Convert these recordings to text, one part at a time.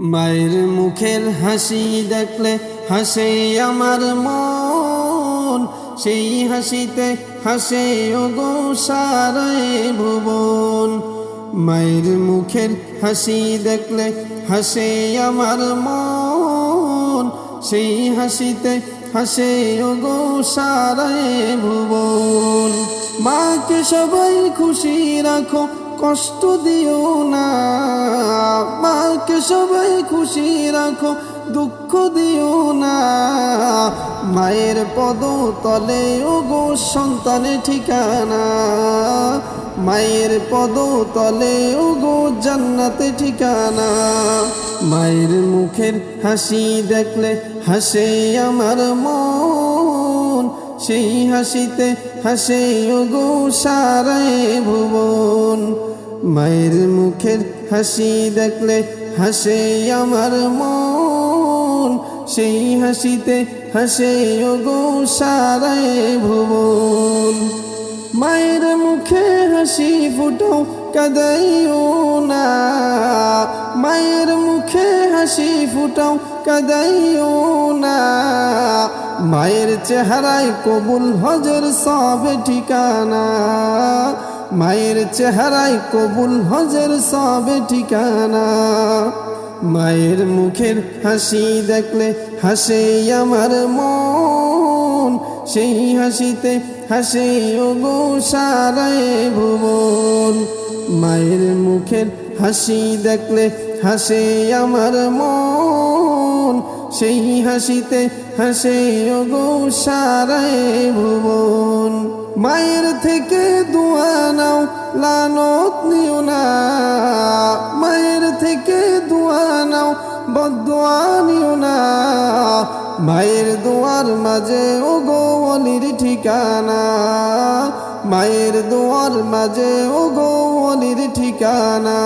মায়ের মুখের হাসি দেখলে হাসে আমার মন। সেই হাসিতে হাসে ও গো সারায় ভুবন। মায়ের মুখের হাসি দেখলে হাসে আমার মন। সেই হাসিতে হাসে ও গো সারায় ভুবন। মাকে সবাই খুশি রাখো কষ্ট দিও না। মাকে সবাই খুশি রাখো, দুঃখ দিও না। মায়ের পদ তলে ও গো সন্তানের ঠিকানা। মায়ের পদ তলে ও গো জান্নাতে ঠিকানা। মায়ের মুখের হাসি দেখলে হাসে আমার মন। সেই হাসিতে হাসে ও গো সারায় ভুবন। মায়ের মুখের হাসি দেখলে হাসে আমার মন। সেই হাসিতে হাসে গো সারায় ভুবন। মায়ের মুখে হাসি ফুটো কাদাইও না। মায়ের মুখে হাসি ফুটাও কাদাইও না। মায়ের চেহারায় কবুল হজর সব ঠিকানা। মায়ের চেহারায় কবুল হজর সব ঠিকানা। মায়ের মুখের হাসি দেখলে হাসে আমার মন। সেই হাসিতে হাসে ও গো সারায় ভুবন। মায়ের মুখের হাসি দেখলে হাসে আমার মন। সেই হাসিতে হাসে ও গো সারায় ভুবন। মায়ের থেকে দোয়া নাও, লানত নিও না। মায়ের থেকে দোয়া নাও বদোয়া নিও না। মায়ের দোয়ার মাঝে, ও গো অলির ঠিকানা। মায়ের দোয়ার মাঝে, ও গো অলির ঠিকানা।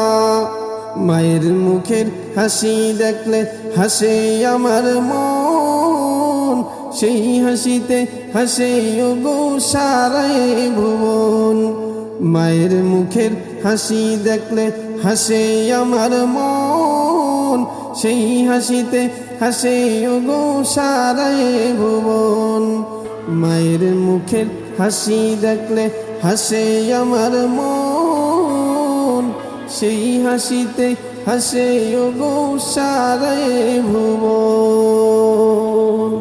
মায়ের মুখের হাসি দেখলে হাসে আমার মন। সেই হাসিতে হাসে গো সারায় ভুবন। মায়ের মুখের হাসি দেখলে হাসে আমার মন। সেই হাসিতে হাসে গো সারায় ভুবন। মায়ের মুখের হাসি দেখলে হাসে আমার মন। সেই হাসিতে হাসে গো সারায় ভুবন।